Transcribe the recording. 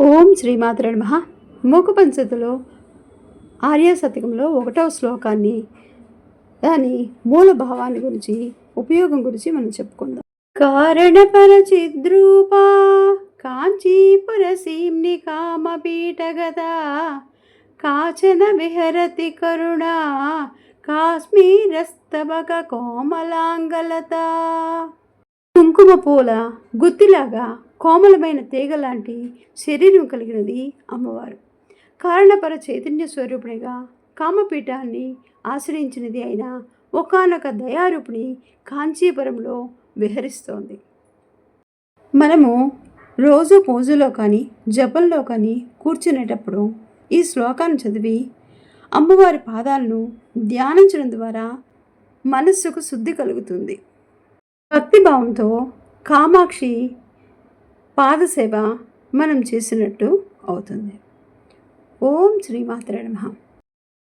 ఓం శ్రీమాత్ర నమ. మూక పంచతిలో ఆర్య శతకంలో ఒకటవ శ్లోకాన్ని దాని మూల భావాన్ని గురించి ఉపయోగం గురించి మనం చెప్పుకుందాం. కారణపర చిద్రూపా కాంచీపుర సీమ్ని కామపీఠగత కాచన విహరతి కరుణా కాశ్మీరస్తబక కోమలాంగలత. కుంకుమ పూల గుత్తిలాగా కోమలమైన తీగ లాంటి శరీరం కలిగినది అమ్మవారు. కారణపర చైతన్య స్వరూపిణిగా కామపీఠాన్ని ఆశ్రయించినది అయిన ఒకానొక దయారూపిణి కాంచీపురంలో విహరిస్తోంది. మనము రోజు పూజలో కానీ జపంలో కానీ కూర్చునేటప్పుడు ఈ శ్లోకాన్ని చదివి అమ్మవారి పాదాలను ధ్యానించడం ద్వారా మనస్సుకు శుద్ధి కలుగుతుంది. భక్తిభావంతో కామాక్షి పాదసేవ మనం చేసినట్టు అవుతుంది. ఓం శ్రీమాత్ర నమ.